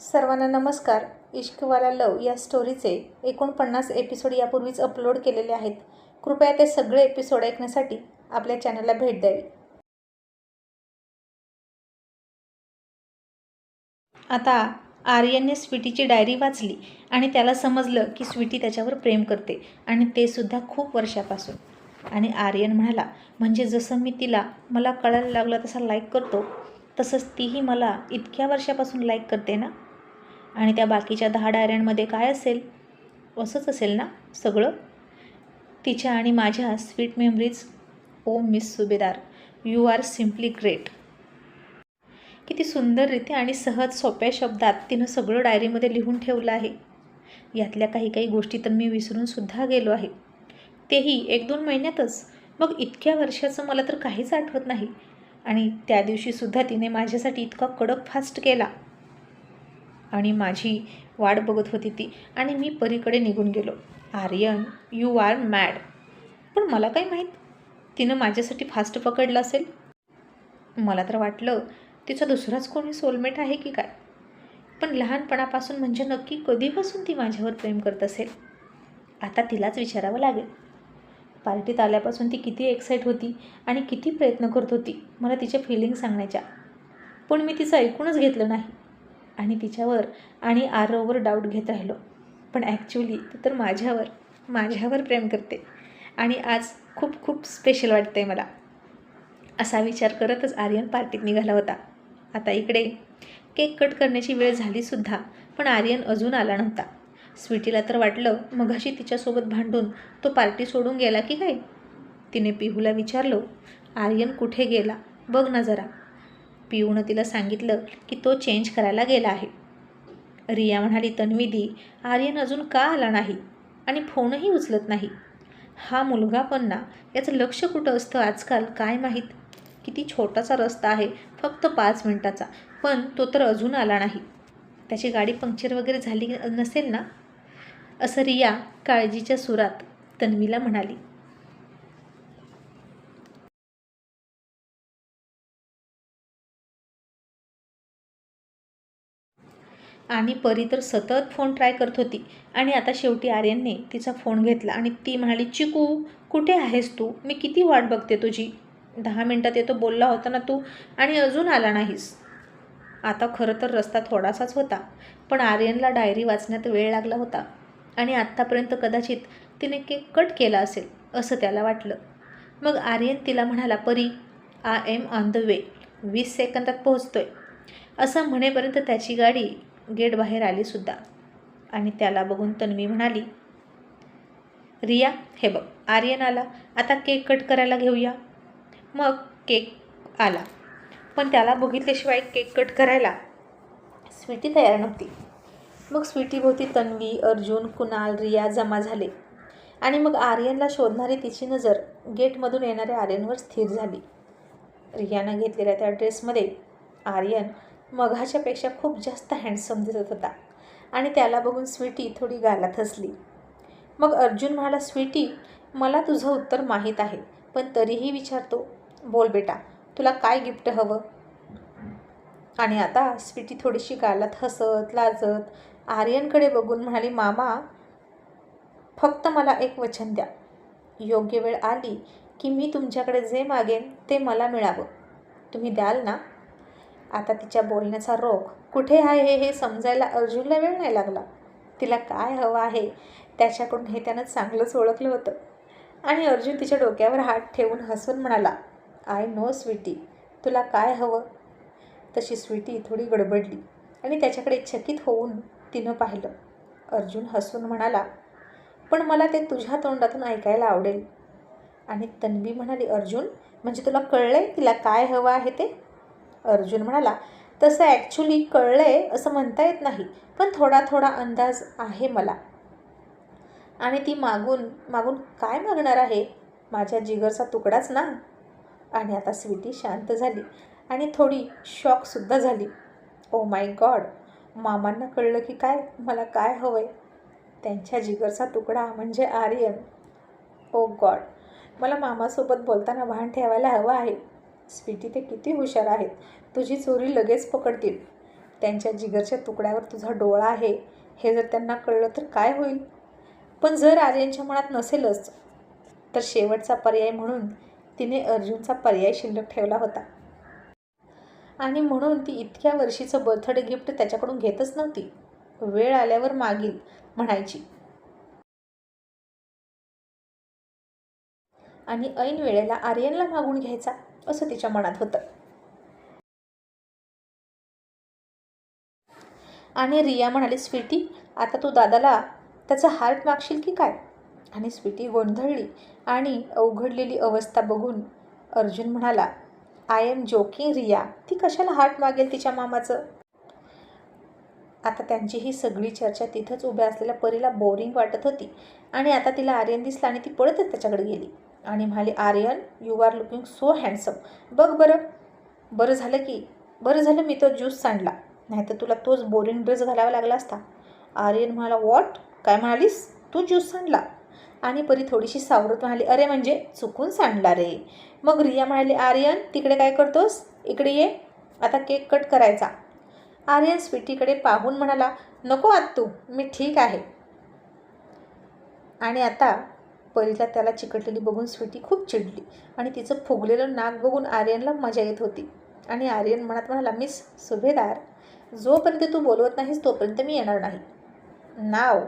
सर्वांना नमस्कार. इश्कवाला लव या स्टोरीचे एकोणपन्नास एपिसोड यापूर्वीच अपलोड केलेले आहेत. कृपया ते सगळे एपिसोड ऐकण्यासाठी आपल्या चॅनलला भेट द्यावी. आता आर्यनने स्वीटीची डायरी वाचली आणि त्याला समजलं की स्वीटी त्याच्यावर प्रेम करते आणि ते सुद्धा खूप वर्षापासून. आणि आर्यन म्हणाला म्हणजे जसं मी तिला मला कळायला लागलं तसा लाईक करतो तसंच तीही मला इतक्या वर्षापासून लाईक करते ना? आणि त्या बाकीच्या दहा डायऱ्यांमध्ये काय असेल? असंच असेल ना सगळं? तिच्या आणि माझ्या sweet memories oh miss Subhedar you are simply great. किती सुंदररीत्या आणि सहज सोप्या शब्दात तिनं सगळं डायरीमध्ये लिहून ठेवलं आहे. यातल्या काही काही गोष्टी तर मी विसरूनसुद्धा गेलो आहे. तेही एक दोन महिन्यातच. मग इतक्या वर्षाचं मला तर काहीच आठवत नाही. आणि त्या दिवशीसुद्धा तिने माझ्यासाठी इतका कडक फास्ट केला. आणि माझी वाट बघत होती ती. आणि मी परीकडे निघून गेलो. आर्यन यू आर मॅड पण मला काय माहीत? तिनं माझ्यासाठी फास्ट पकडलं असेल? मला तर वाटलं तिचा दुसराच कोणी सोलमेट आहे की काय? पण लहानपणापासून म्हणजे नक्की कधीपासून ती माझ्यावर प्रेम करत असेल? आता तिलाच विचारावं लागेल. पार्टीत आल्यापासून ती किती एक्साईट होती आणि किती प्रयत्न करत होती मला तिच्या फिलिंग सांगण्याच्या. पण मी तिचं ऐकूनच घेतलं नाही. आणि तिच्यावर आणि आरववर डाऊट घेत राहिलो. पण ॲक्च्युली ती तर माझ्यावर माझ्यावर प्रेम करते. आणि आज खूप खूप स्पेशल वाटतं आहे मला. असा विचार करतच आर्यन पार्टीत निघाला होता. आता इकडे केक कट करण्याची वेळ झालीसुद्धा पण आर्यन अजून आला नव्हता. स्वीटीला तर वाटलं मघाशी तिच्यासोबत भांडून तो पार्टी सोडून गेला की काय? तिने पिहूला विचारलं आर्यन कुठे गेला? बघ ना जरा. पिऊनं तिला सांगितलं की तो चेंज करायला गेला आहे. रिया म्हणाली तन्विदी आर्यन अजून का आला नाही आणि फोनही उचलत नाही? हा मुलगा पण ना याचं लक्ष कुठं असतं आजकाल काय माहीत? किती छोटासा रस्ता आहे फक्त पाच मिनटाचा पण तो तर अजून आला नाही. त्याची गाडी पंक्चर वगैरे झाली नसेल ना? असं रिया काळजीच्या सुरात तन्वीला म्हणाली. आणि परी तर सतत फोन ट्राय करत होती. आणि आता शेवटी आर्यनने तिचा फोन घेतला आणि ती म्हणाली चिकू कुठे आहेस तू? मी किती वाट बघते तुझी? दहा मिनटात येतो बोलला होता ना तू आणि अजून आला नाहीस. आता खरं तर रस्ता थोडासाच होता पण आर्यनला डायरी वाचण्यात वेळ लागला होता. आणि आत्तापर्यंत कदाचित तिने केक कट केला असेल असं त्याला वाटलं. मग आर्यन तिला म्हणाला Pari I am on the way वीस सेकंदात पोहोचतोय. असं म्हणेपर्यंत त्याची गाडी गेट बाहेर आलीसुद्धा आणि त्याला बघून तन्वी म्हणाली रिया हे बघ आर्यन आला. आता केक कट करायला घेऊया. मग केक आला. पण त्याला बघितल्याशिवाय केक कट करायला स्वीटी तयार नव्हती. मग स्वीटीभोवती तन्वी अर्जुन कुणाल रिया जमा झाले. आणि मग आर्यनला शोधणारी तिची नजर गेटमधून येणाऱ्या आर्यनवर स्थिर झाली. रियानं घेतलेल्या त्या ड्रेसमध्ये आर्यन मघाच्यापेक्षा खूप जास्त हँडसम दिसत होता. आणि त्याला बघून स्वीटी थोडी गालात हसली. मग अर्जुन म्हणाला स्वीटी मला तुझं उत्तर माहीत आहे पण तरीही विचारतो. बोल बेटा तुला काय गिफ्ट हवं? आणि आता स्वीटी थोडीशी गालात हसत लाजत आर्यनकडे बघून म्हणाली मामा फक्त मला एक वचन द्या. योग्य वेळ आली की मी तुमच्याकडे जे मागेन ते मला मिळावं. तुम्ही द्याल ना? आता तिच्या बोलण्याचा रोग. कुठे आहे हे हे समजायला अर्जुनला वेळ नाही लागला. तिला काय हवं आहे त्याच्याकडून हे त्यानं चांगलंच ओळखलं होतं. आणि अर्जुन तिच्या डोक्यावर हात ठेवून हसून म्हणाला आय नो स्वीटी तुला काय हवं? तशी स्वीटी थोडी गडबडली आणि त्याच्याकडे चकित होऊन तिनं पाहिलं. अर्जुन हसून म्हणाला पण मला ते तुझ्या तोंडातून ऐकायला आवडेल. आणि तन्वी म्हणाली अर्जुन म्हणजे तुला कळलं आहे तिला काय हवं आहे ते? अर्जुन म्हणाला तसं ॲक्च्युली कळलं आहे असं म्हणता येत नाही पण थोडा थोडा अंदाज आहे मला. आणि ती मागून मागून काय मागणार आहे? माझ्या जिगरचा तुकडाच ना? आणि आता स्वीटी शांत झाली आणि थोडी शॉकसुद्धा झाली. ओ माय गॉड मामांना कळलं की काय? मला काय हवं आहे त्यांच्या जिगरचा तुकडा म्हणजे आर्यन. Oh ओ गॉड मला मामासोबत बोलताना भान ठेवायला हवं आहे. स्वीटी ते किती हुशार आहेत? तुझी चोरी लगेच पकडतील. त्यांच्या जिगरच्या तुकड्यावर तुझा डोळा आहे. हे जर त्यांना कळलं तर काय होईल? पण जर आर्यनच्या मनात नसेलच तर शेवटचा पर्याय म्हणून तिने अर्जुनचा पर्याय शिल्लक ठेवला होता. आणि म्हणून ती इतक्या वर्षीचं बर्थडे गिफ्ट त्याच्याकडून घेतच नव्हती. वेळ आल्यावर मागील म्हणायची. आणि ऐन वेळेला आर्यनला मागून घ्यायचा. असं तिच्या मनात होतं. आणि रिया म्हणाली स्वीटी आता तू दादाला त्याचा हार्ट मागशील की काय? आणि स्वीटी गोंधळली आणि अवघडलेली अवस्था बघून अर्जुन म्हणाला आय एम जोकिंग रिया. ती कशाला हार्ट मागेल तिच्या मामाचं? आता त्यांची ही सगळी चर्चा तिथंच उभ्या असलेल्या परीला बोरिंग वाटत होती आणि आता तिला आर्यन दिसला आणि ती पळतच त्याच्याकडे गेली. आणि म्हणाली Aryan you are looking so handsome बघ बरं. बरं झालं की. बरं झालं मी तो ज्यूस सांडला. नाहीतर तुला तोच बोरिंग ड्रेस घालावा लागला असता. आर्यन म्हणाला वॉट काय म्हणालीस? तू ज्यूस सांडला. आणि परी थोडीशी सावरत म्हणाली अरे म्हणजे चुकून सांडला रे. मग रिया म्हणाली आर्यन तिकडे काय करतोस? इकडे ये. आता केक कट करायचा. आर्यन स्वीटीकडे पाहून म्हणाला नको आत तू मी ठीक आहे. आणि आता परीला त्याला चिकटलेली बघून स्वीटी खूप चिडली आणि तिचं फुगलेलं नाक बघून आर्यनला मजा येत होती. आणि आर्यन म्हणत म्हणाला मिस सुभेदार जोपर्यंत तू बोलवत नाहीस तोपर्यंत मी येणार नाही. नाव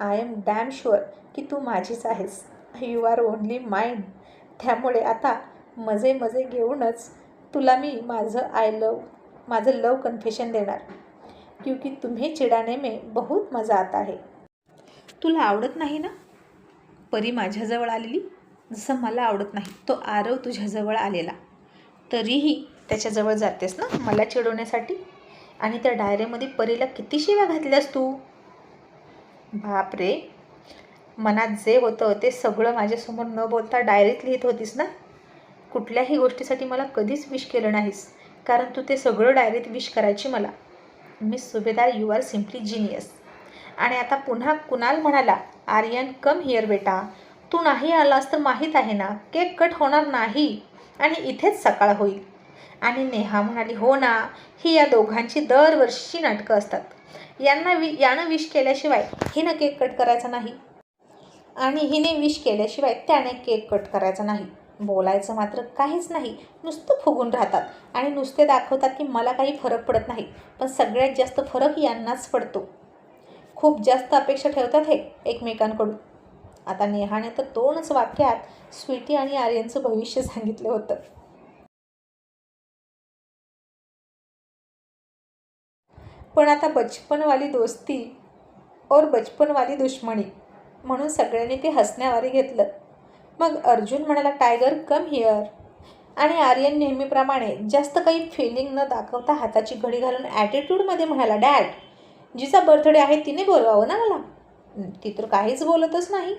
आय एम डॅम शुअर की तू माझीच आहेस. यू आर ओनली माइंड त्यामुळे आता मजे मजे घेऊनच तुला मी माझं आय लव माझं लव कन्फेशन देणार. क्योंकि तुम्ही चिडाने मे बहुत मजा आता आहे तुला आवडत नाही ना? परी माझ्याजवळ आलेली जसं मला आवडत नाही. तो आरव तुझ्याजवळ आलेला. तरीही त्याच्याजवळ जातेस ना मला चिडवण्यासाठी? आणि त्या डायरीमध्ये परीला किती शिव्या घातल्यास तू? बाप रे मनात जे होतं ते सगळं माझ्यासमोर न बोलता डायरीत लिहित होतीस ना? कुठल्याही गोष्टीसाठी मला कधीच विश केलं नाहीस. कारण तू ते सगळं डायरीत विश करायची मला. Miss Subhedar you are simply genius. आणि आता पुन्हा कुणाल म्हणाला आर्यन कम हिअर बेटा. तू नाही आलास तर माहीत आहे ना केक कट होणार नाही आणि इथेच सकाळ होईल. आणि नेहा म्हणाली हो ना ही या दोघांची दरवर्षीची नाटकं असतात. यांना वि यानं विश केल्याशिवाय हिनं केक कट करायचा नाही. आणि हिने विश केल्याशिवाय त्याने केक कट करायचा नाही. बोलायचं मात्र काहीच नाही. नुसतं फुगून राहतात आणि नुसते दाखवतात की मला काही फरक पडत नाही. पण सगळ्यात जास्त फरक यांनाच पडतो. खूप जास्त अपेक्षा ठेवतात हे एकमेकांकडून. आता नेहाने तर दोनच वाक्यात स्वीटी आणि आर्यनचं भविष्य सांगितलं होतं. पण आता बचपनवाली दोस्ती और बचपनवाली दुश्मनी म्हणून सगळ्यांनी ते हसण्यावारी घेतलं. मग अर्जुन म्हणाला टायगर कम हिअर आणि आर्यन नेहमीप्रमाणे जास्त काही फिलिंग न दाखवता हाताची घडी घालून ॲटिट्यूडमध्ये म्हणाला डॅड जिचा बर्थडे आहे तिने बोलवावं ना मला? ती तर काहीच बोलतच नाही.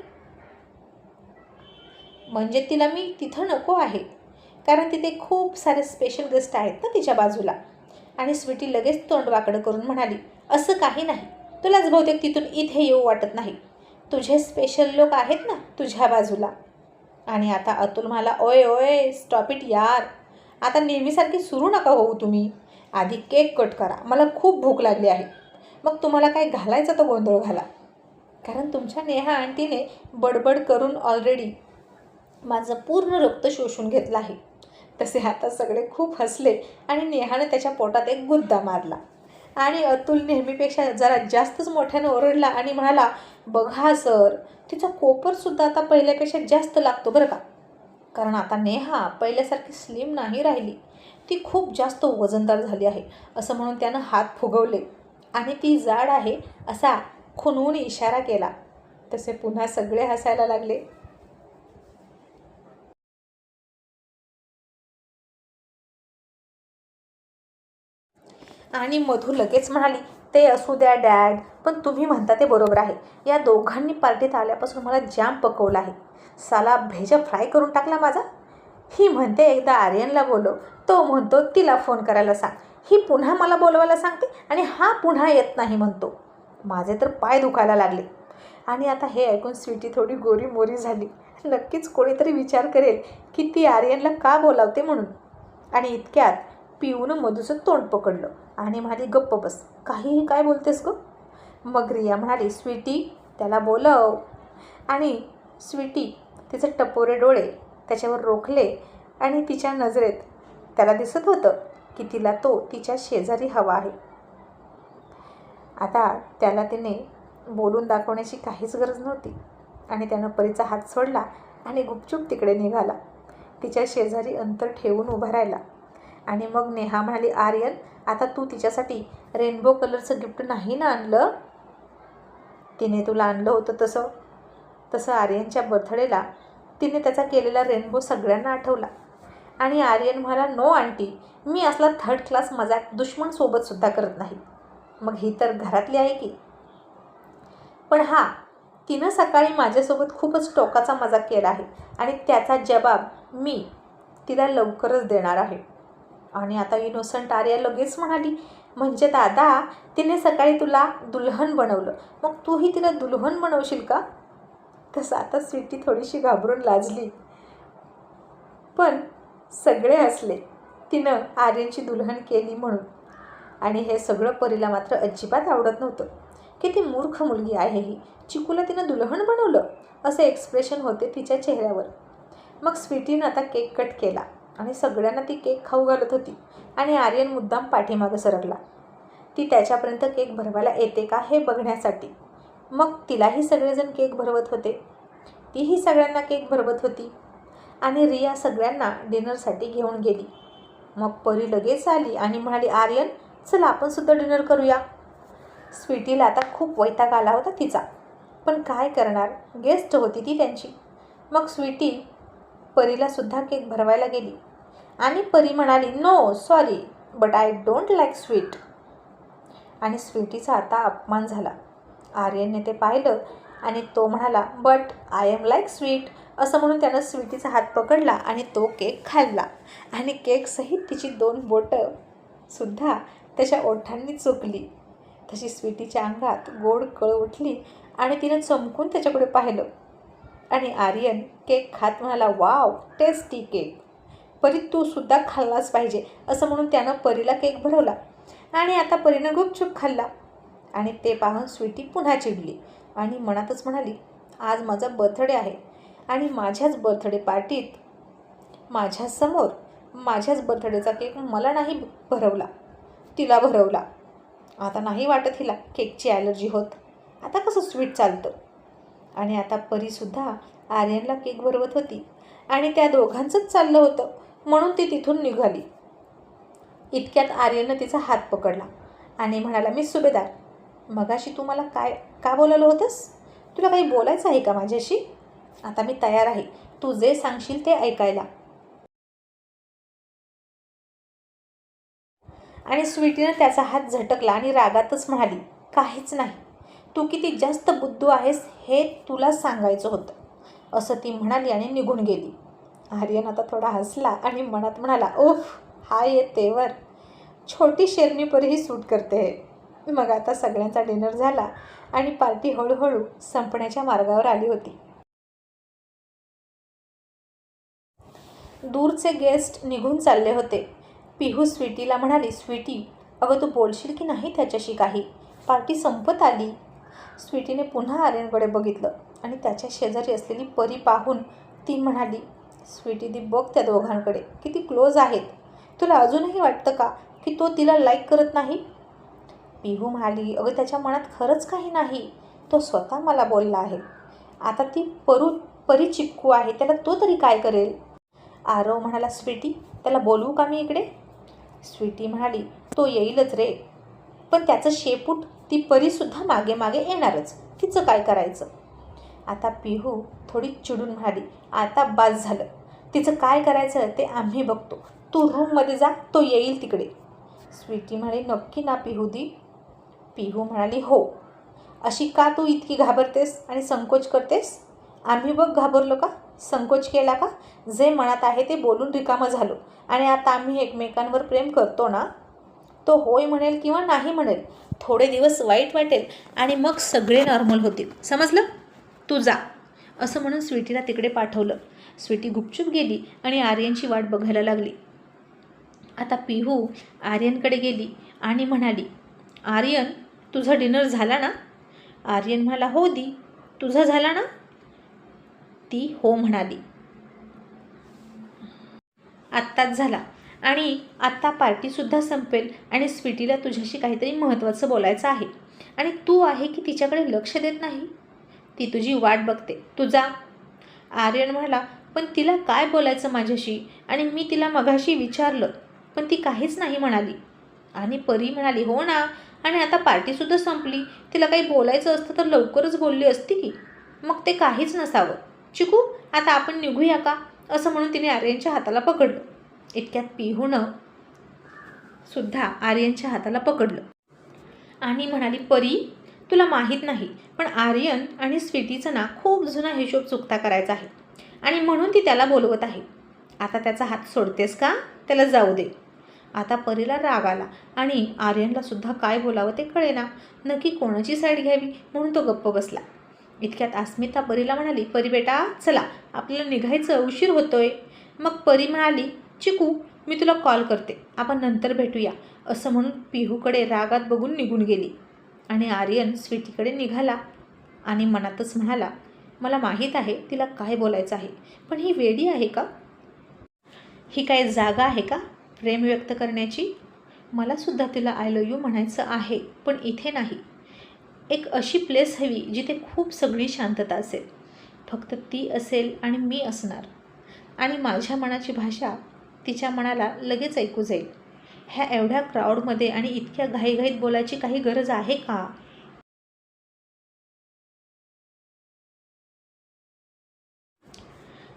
म्हणजे तिला मी तिथं नको आहे. कारण तिथे खूप सारे स्पेशल गेस्ट आहेत ना तिच्या बाजूला. आणि स्वीटी लगेच तोंड वाकडं करून म्हणाली असं काही नाही. तुलाच बहुतेक तिथून इथे येऊ वाटत नाही. तुझे स्पेशल लोक आहेत ना तुझ्या बाजूला. आणि आता अतुल मला ओय ओय स्टॉप इट यार. आता नेहमीसारखी सुरू नका होऊ तुम्ही. आधी केक कट करा. मला खूप भूक लागली आहे. मग तुम्हाला काय घालायचं तो गोंधळ घाला. कारण तुमच्या नेहा आंटीने बडबड करून ऑलरेडी माझं पूर्ण रक्त शोषून घेतलं आहे. तसे आता सगळे खूप हसले आणि नेहाने त्याच्या पोटात एक गुद्दा मारला. आणि अतुल नेहमीपेक्षा जरा जास्तच मोठ्यानं ओरडला आणि म्हणाला बघा सर तिचा कोपरसुद्धा आता पहिल्यापेक्षा जास्त लागतो बरं का? कारण आता नेहा पहिल्यासारखी स्लिम नाही राहिली. ती खूप जास्त वजनदार झाली आहे. असं म्हणून त्यानं हात फुगवले. आणि ती जाड आहे असा खुनवून इशारा केला. तसे पुन्हा सगळे हसायला लागले. आणि मधू लगेच म्हणाली ते असू द्या डॅड पण तुम्ही म्हणता ते बरोबर आहे. या दोघांनी पार्टीत आल्यापासून मला जाम पकवला आहे. साला भेजा फ्राय करून टाकला माझा? ही म्हणते एकदा आर्यनला बोलो तो म्हणतो तिला फोन करायला सांग. ही पुन्हा मला बोलवायला सांगते आणि हा पुन्हा येत नाही म्हणतो. माझे तर पाय दुखायला लागले. आणि आता हे ऐकून स्वीटी थोडी गोरी मोरी झाली. नक्कीच कोणीतरी विचार करेल की ती आर्यनला का बोलावते म्हणून. आणि इतक्यात पिऊनं मधूचं तोंड पकडलं. आणि म्हणाली गप्प बस. काहीही काय बोलतेस ग? मग रिया म्हणाली स्वीटी त्याला बोलव. आणि स्वीटी तिचे टपोरे डोळे त्याच्यावर रोखले आणि तिच्या नजरेत त्याला दिसत होतं. की तिला तो तिच्या शेजारी हवा आहे. आता त्याला तिने बोलून दाखवण्याची काहीच गरज नव्हती. आणि त्यानं परीचा हात सोडला आणि गुपचूप तिकडे निघाला. तिच्या शेजारी अंतर ठेवून उभा राहिला. आणि मग नेहा म्हणाली आर्यन आता तू तिच्यासाठी रेनबो कलरचं गिफ्ट नाही ना आणलं? तिने तुला आणलं होतं तसं. तसं आर्यनच्या बर्थडेला तिने त्याचा केलेला रेनबो सगळ्यांना आठवला. आणि आर्यन म्हणाला नो आंटी. मी असला थर्ड क्लास मजाक दुश्मनसोबतसुद्धा करत नाही. मग ही तर घरातली आहे की? पण हां तिनं सकाळी माझ्यासोबत खूपच टोकाचा मजाक केला आहे आणि त्याचा जबाब मी तिला लवकरच देणार आहे. आणि आता इनोसंट आर्या लगेच म्हणाली म्हणजे दादा तिने सकाळी तुला दुल्हन बनवलं. मग तूही तिला दुल्हन बनवशील का? तसं आता स्वीटी थोडीशी घाबरून लाजली. पण सगळे हसले तिनं आर्यनची दुल्हन केली म्हणून. आणि हे सगळं परीला मात्र अजिबात आवडत नव्हतं. किती मूर्ख मुलगी आहे ही. चिकूला तिनं दुल्हन बनवलं असे एक्सप्रेशन होते तिच्या चेहऱ्यावर. मग स्वीटीनं आता केक कट केला आणि सगळ्यांना ती केक खाऊ घालत होती आणि आर्यन मुद्दाम पाठीमागं सरकला. ती त्याच्यापर्यंत केक भरवायला येते का हे बघण्यासाठी? मग तिलाही सगळेजण केक भरवत होते. तीही सगळ्यांना केक भरवत होती. आणि रिया सगळ्यांना डिनरसाठी घेऊन गेली. मग परी लगेच आली आणि म्हणाली आर्यन चला आपण सुद्धा डिनर करूया. स्वीटीला आता खूप वैताग आला होता तिचा. पण काय करणार? गेस्ट होती ती त्यांची. मग स्वीटी परीला सुद्धा केक भरवायला गेली. आणि परी म्हणाली no sorry but I don't like sweet. आणि स्वीटीचा आता अपमान झाला. आर्यनने ते पाहिलं आणि तो म्हणाला but I am like sweet. असं म्हणून त्यानं स्वीटीचा हात पकडला आणि तो केक खाल्ला. आणि केकसहित तिची दोन बोटं सुद्धा त्याच्या ओठांनी चुकली. तशी स्वीटीच्या अंगात गोड कळ उठली आणि तिनं चमकून त्याच्याकडे पाहिलं. आणि आर्यन केक खात म्हणाला वाव टेस्टी केक. परी तू सुद्धा खाल्लाच पाहिजे असं म्हणून त्यानं परीला केक भरवला. आणि आता परीनं गुपचूप खाल्ला. आणि ते पाहून स्वीटी पुन्हा चिडली आणि मनातच म्हणाली आज माझा बर्थडे आहे. आणि माझ्याच बर्थडे पार्टीत माझ्यासमोर माझ्याच बर्थडेचा केक मला नाही भरवला. तिला भरवला. आता नाही वाटत हिला केकची ॲलर्जी होत. आता कसं स्वीट चालतं? आणि आता परीसुद्धा आर्यनला केक भरवत होती. आणि त्या दोघांचंच चाललं होतं. म्हणून ती तिथून निघाली. इतक्यात आर्यननं तिचा हात पकडला आणि म्हणाला मी सुभेदार मगाशी तू मला काय का बोलावलं होतंस? तुला काही बोलायचं आहे का माझ्याशी? आता मी तयार आहे. तू जे सांगशील ते ऐकायला. आणि स्वीटीनं त्याचा हात झटकला आणि रागातच म्हणाली काहीच नाही. तू किती जास्त बुद्धू आहेस हे तुला सांगायचं होतं. असं ती म्हणाली आणि निघून गेली. आर्यन आता थोडा हसला आणि मनात म्हणाला ओफ हा येतेवर छोटी शेरणी परीही सूट करते हे. मग आता सगळ्यांचा डिनर झाला आणि पार्टी हळूहळू संपण्याच्या मार्गावर आली होती. दूरचे गेस्ट निघून चालले होते. पिहू स्वीटीला म्हणाली स्वीटी अगं तू बोलशील की नाही त्याच्याशी काही? पार्टी संपत आली. स्वीटीने पुन्हा आर्यनकडे बघितलं आणि त्याच्या शेजारी असलेली परी पाहून ती म्हणाली स्वीटी दी बघ त्या दोघांकडे किती क्लोज आहेत. तुला अजूनही वाटतं का की तो तिला लाईक करत नाही? पिहू म्हणाली अगं त्याच्या मनात खरंच काही नाही. तो स्वतः मला बोलला आहे. आता ती परू परी चिपकू आहे त्याला तो तरी काय करेल? आरव म्हणाला स्वीटी त्याला बोलवू का मी इकडे? स्वीटी म्हणाली तो येईलच रे पण त्याचं शेपूट ती परीसुद्धा मागे मागे येणारच. तिचं काय करायचं? आता पिहू थोडी चिडून म्हणाली आता बास झालं. तिचं काय करायचं ते आम्ही बघतो. तू रूममध्ये जा तो येईल तिकडे. स्वीटी म्हणाली नक्की ना पिहू दी पिहू म्हणाली हो. अशी का तू इतकी घाबरतेस आणि संकोच करतेस? आम्ही बघ घाबरलो का? संकोच केला का? जे मनात आहे ते बोलून रिकामं झालो. आणि आता आम्ही एकमेकांवर प्रेम करतो ना? तो होय म्हणेल किंवा नाही म्हणेल थोडे दिवस वाईट वाटेल आणि मग सगळे नॉर्मल होतील. समजलं? तू जा. असं म्हणून स्वीटीला तिकडे पाठवलं. स्वीटी गुपचूप गेली आणि आर्यनची वाट बघायला लागली. आता पिहू आर्यनकडे गेली आणि म्हणाली आर्यन तुझा डिनर झाला ना? आर्यन म्हणाला हो दी तुझा झाला ना? ती हो म्हणाली. आत्ताच झाला. आणि आत्ता पार्टीसुद्धा संपेल आणि स्वीटीला तुझ्याशी काहीतरी महत्त्वाचं बोलायचं आहे. आणि तू आहे की तिच्याकडे लक्ष देत नाही? ती तुझी वाट बघते. तुझा? आर्यन म्हणाला पण तिला काय बोलायचं माझ्याशी? आणि मी तिला मघाशी विचारलं पण ती काहीच नाही म्हणाली. आणि परी म्हणाली हो ना आणि आता पार्टीसुद्धा संपली. तिला काही बोलायचं असतं तर लवकरच बोलली असती की. मग ते काहीच नसावं. चिकू आता आपण निघूया का? असं म्हणून तिने आर्यनच्या हाताला पकडलं. इतक्यात पिहूनं सुद्धा आर्यनच्या हाताला पकडलं. आणि म्हणाली परी तुला माहीत नाही पण आर्यन आणि स्वीटीचं ना खूप जुना हिशोब चुकता करायचा आहे. आणि म्हणून ती त्याला बोलवत आहे. आता त्याचा हात सोडतेस का? त्याला जाऊ दे. आता परीला राग आला आणि आर्यनला सुद्धा काय बोलावं ते कळेना. नक्की कोणाची साईड घ्यावी? म्हणून तो गप्प बसला. इतक्यात अस्मिता परीला म्हणाली परी बेटा चला. आपल्याला निघायचं उशीर होतोय. मग परी म्हणाली चिकू मी तुला कॉल करते. आपण नंतर भेटूया. असं म्हणून पिहूकडे रागात बघून निघून गेली. आणि आर्यन स्वीटीकडे निघाला आणि मनातच म्हणाला मला माहीत आहे तिला काय बोलायचं आहे पण ही वेडी आहे का? ही काय जागा आहे का प्रेम व्यक्त करण्याची? मलासुद्धा तिला आय लव यू म्हणायचं आहे पण इथे नाही. एक अशी प्लेस हवी जिथे खूप सगळी शांतता असेल. फक्त ती असेल आणि मी असणार. आणि माझ्या मनाची भाषा तिच्या मनाला लगेच ऐकू जाईल. ह्या एवढ्या क्राऊडमध्ये आणि इतक्या घाईघाईत बोलायची काही गरज आहे का?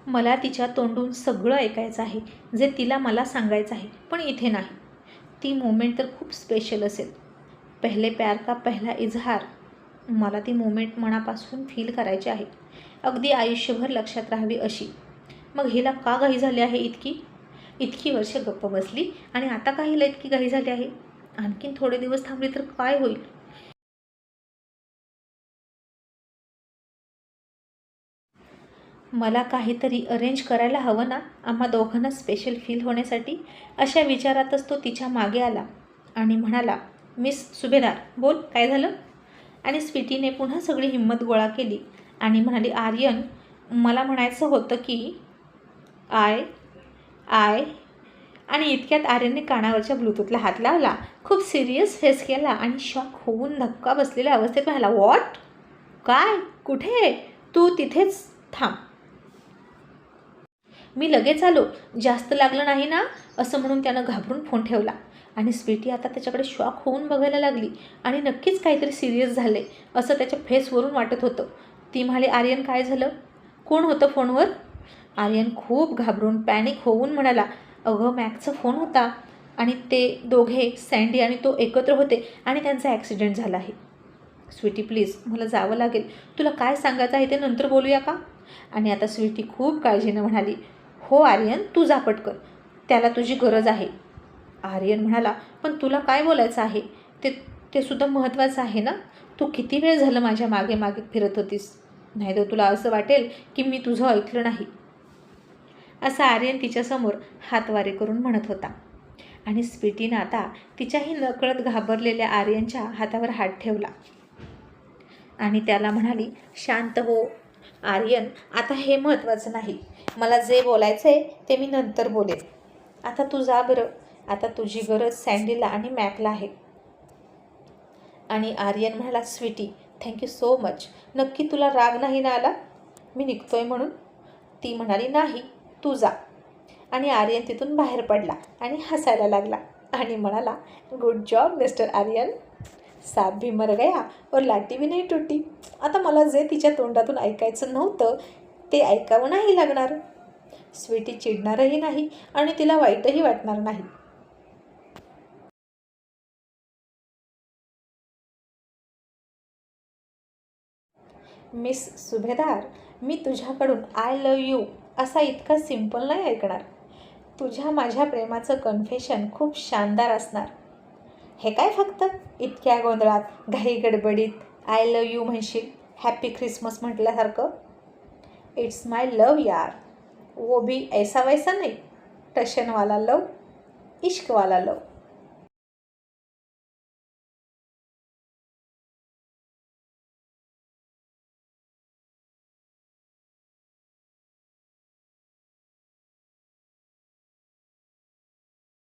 मला तिच्या तोंडून सगळं ऐकायचं आहे जे तिला मला सांगायचं आहे पण इथे नाही. ती मोमेंट तर खूप स्पेशल असेल. पहिले प्यार का पहिला इजहार? मला ती मोमेंट मनापासून फील करायची आहे. अगदी आयुष्यभर लक्षात राहावी अशी. मग हिला का घाई झाली आहे इतकी? इतकी वर्ष गप्प बसली आणि आता का हिला इतकी घाई झाली आहे? आणखीन थोडे दिवस थांबली तर काय होईल? मला काहीतरी अरेंज करायला हवं ना? आम्हा दोघांना स्पेशल फील होण्यासाठी? अशा विचारातच तो तिच्यामागे आला आणि म्हणाला मिस सुभेदार बोल काय झालं? आणि स्वीटीने पुन्हा सगळी हिंमत गोळा केली आणि म्हणाली आर्यन मला म्हणायचं होतं की आय आय. आणि इतक्यात आर्यनने कानावरच्या ब्लूटूथला हात लावला. खूप सिरियस फेस केला आणि शॉक होऊन धक्का बसलेल्या अवस्थेत म्हणाला वॉट? काय? कुठे? तू तिथेच थांब. मी लगेच आलो. जास्त लागलं नाही ना? असं म्हणून त्यानं घाबरून फोन ठेवला. आणि स्वीटी आता त्याच्याकडे शॉक होऊन बघायला लागली आणि नक्कीच काहीतरी सिरियस झाले असं त्याच्या फेसवरून वाटत होतं. ती म्हणाली आर्यन काय झालं? कोण होतं फोनवर? आर्यन खूप घाबरून पॅनिक होऊन म्हणाला अगं मॅकचा फोन होता आणि ते दोघे सँडी आणि तो एकत्र होते आणि त्यांचा ॲक्सिडेंट झाला आहे. स्वीटी प्लीज मला जावं लागेल. तुला काय सांगायचं आहे ते नंतर बोलूया का? आणि आता स्वीटी खूप काळजीनं म्हणाली हो आर्यन तू जा पटकन. त्याला तुझी गरज आहे. आर्यन म्हणाला पण तुला काय बोलायचं आहे? ते ते सुद्धा महत्त्वाचं आहे ना? तू किती वेळ झालं माझ्या मागे मागे फिरत होतीस? नाही तर तुला असं वाटेल की मी तुझं ऐकलं नाही. असं आर्यन तिच्यासमोर हातवारे करून म्हणत होता. आणि स्वीटीनं आता तिच्याही नकळत घाबरलेल्या आर्यनच्या हातावर हात ठेवला. आणि त्याला म्हणाली शांत हो. आर्यन आता हे महत्त्वाचं नाही. मला जे बोलायचं आहे ते मी नंतर बोलेन. आता तू जा बरं. आता तुझी गरज सँडीला आणि मॅकला आहे. आणि आर्यन म्हणाला स्वीटी थँक्यू सो मच नक्की तुला राग नाही ना आला? मी निघतोय म्हणून. ती म्हणाली नाही तू जा. आणि आर्यन तिथून बाहेर पडला आणि हसायला लागला आणि म्हणाला गुड जॉब मिस्टर आर्यन. साप भी मर गया और लाटी भी नाही तुटी आता मला जे तिच्या तोंडातून ऐकायचं नव्हतं ते ऐकावं नाही लागणार. स्वीटी चिडणारही नाही आणि तिला वाईटही वाटणार नाही. मिस सुभेदार मी तुझ्याकडून आय लव यू असा इतका सिंपल नाही ऐकणार. तुझ्या माझ्या प्रेमाचं कन्फेशन खूप शानदार असणार. हे काय फक्त? इतक्या गोंधळात घाई गडबडीत आय लव यू म्हणशील हॅपी ख्रिसमस म्हटल्यासारखं. इट्स माय लव यार. वो भी ऐसा वैसा नाही. टशनवाला लव इश्कवाला लव